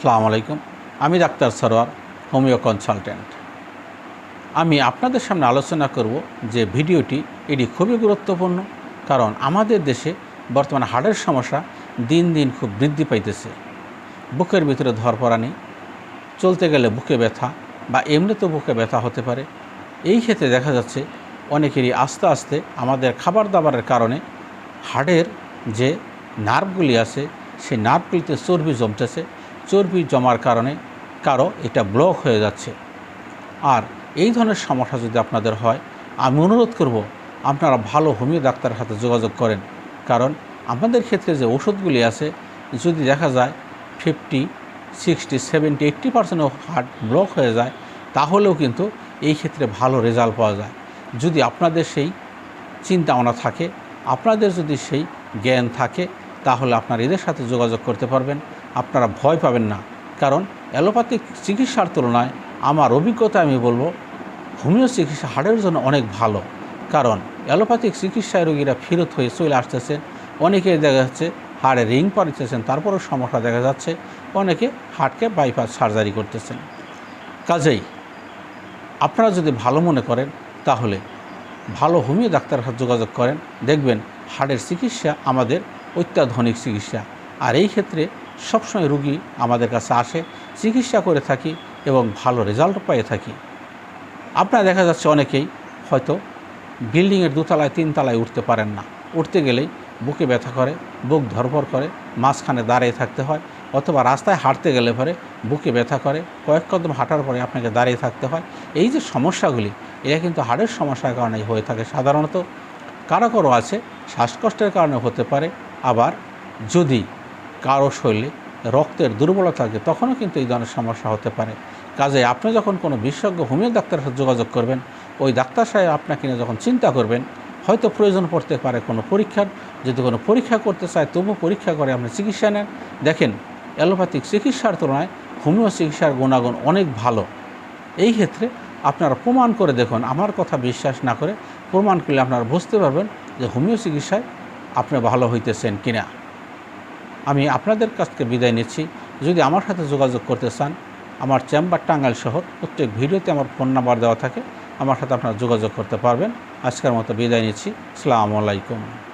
সালাম আলাইকুম। আমি ডাক্তার সরোয়ার, হোমিও কনসালটেন্ট। আমি আপনাদের সামনে আলোচনা করব যে ভিডিওটি এটি খুবই গুরুত্বপূর্ণ কারণ আমাদের দেশে বর্তমানে হাড়ের সমস্যা দিন দিন খুব বৃদ্ধি পাইতেছে। বুকের ভিতরে ধরপড়ানি চলতে গেলে বুকে ব্যথা বা এমনিতেও বুকে ব্যথা হতে পারে। এই ক্ষেত্রে দেখা যাচ্ছে অনেকেরই আস্তে আস্তে আমাদের খাবার দাবারের কারণে হাড়ের যে নার্ভগুলি আছে, সেই নার্ভগুলিতে চর্বি জমতেছে চর্বি জমার কারণে কারও এটা ব্লক হয়ে যাচ্ছে। আর এই ধরনের সমস্যা যদি আপনাদের হয়, আমি অনুরোধ করব, আপনারা ভালো হোমিও ডাক্তারের সাথে যোগাযোগ করেন। কারণ আমাদের ক্ষেত্রে যে ওষুধগুলি আছে, যদি দেখা যায় fifty sixty seventy eighty percent heart block হয়ে যায়, তাহলেও কিন্তু এই ক্ষেত্রে ভালো রেজাল্ট পাওয়া যায়। যদি আপনাদের সেই চিন্তা ভাবনা থাকে, আপনাদের যদি সেই জ্ঞান থাকে, তাহলে আপনারা এদের সাথে যোগাযোগ করতে পারবেন। আপনারা ভয় পাবেন না। কারণ অ্যালোপ্যাথিক চিকিৎসার তুলনায় আমার অভিজ্ঞতা আমি বলব হোমিও চিকিৎসা হাড়ের জন্য অনেক ভালো। কারণ অ্যালোপ্যাথিক চিকিৎসায় রোগীরা ফেরত হয়ে চলে আসতেছেন অনেকে দেখা যাচ্ছে হাড়ে রিং পাড়িতেছেন তারপরও সমস্যা দেখা যাচ্ছে। অনেকে হার্টকে বাইপাস সার্জারি করতেছেন। কাজেই আপনারা যদি ভালো মনে করেন, তাহলে ভালো হোমিও ডাক্তারের সাথে যোগাযোগ করেন। দেখবেন হাড়ের চিকিৎসা আমাদের অত্যাধুনিক চিকিৎসা। আর এই ক্ষেত্রে সবসময় রুগী আমাদের কাছে আসে, চিকিৎসা করে থাকি এবং ভালো রেজাল্ট পেয়ে থাকি। আপনারা দেখা যাচ্ছে অনেকেই হয়তো বিল্ডিংয়ের দোতলায়, তিনতলায় উঠতে পারেন না। উঠতে গেলেই বুকে ব্যথা করে, বুক ধরপর করে, মাঝখানে দাঁড়িয়ে থাকতে হয় অথবা রাস্তায় হাঁটতে গেলে পরে বুকে ব্যথা করে, কয়েক কদম হাঁটার পরে আপনাকে দাঁড়িয়ে থাকতে হয়। এই যে সমস্যাগুলি এটা কিন্তু হাড়ের সমস্যার কারণেই হয়ে থাকে সাধারণত। কারও কারও আছে, শ্বাসকষ্টের কারণে হতে পারে। আবার যদি কারও শরীরে রক্তের দুর্বলতা থাকে তখনও কিন্তু এই ধরনের সমস্যা হতে পারে। কাজে আপনি যখন কোনো বিশেষজ্ঞ, হোমিও ডাক্তারের সাথে যোগাযোগ করবেন, ওই ডাক্তার সাহেব আপনাকে নিয়ে যখন চিন্তা করবেন, হয়তো প্রয়োজন পড়তে পারে কোনো পরীক্ষার, যদি কোনো পরীক্ষা করতে চায় তবু পরীক্ষা করে আপনি চিকিৎসা নেন। দেখেন, অ্যালোপ্যাথিক চিকিৎসার তুলনায় হোমিও চিকিৎসার গুণাগুণ অনেক ভালো। এই ক্ষেত্রে আপনারা প্রমাণ করে দেখুন, আমার কথা বিশ্বাস না করে প্রমাণ করলে আপনারা বুঝতে পারবেন যে হোমিও চিকিৎসায় আপনি ভালো হইতেছেন কিনা। আমি আপনাদের কাছ থেকে বিদায় নিচ্ছি। যদি আমার সাথে যোগাযোগ করতে চান, আমার চেম্বার টাঙ্গাইল শহর, প্রত্যেক ভিডিওতে আমার ফোন নাম্বার দেওয়া থাকে। আমার সাথে আপনারা যোগাযোগ করতে পারবেন। আজকের মতো বিদায় নিচ্ছি। আসসালামু আলাইকুম।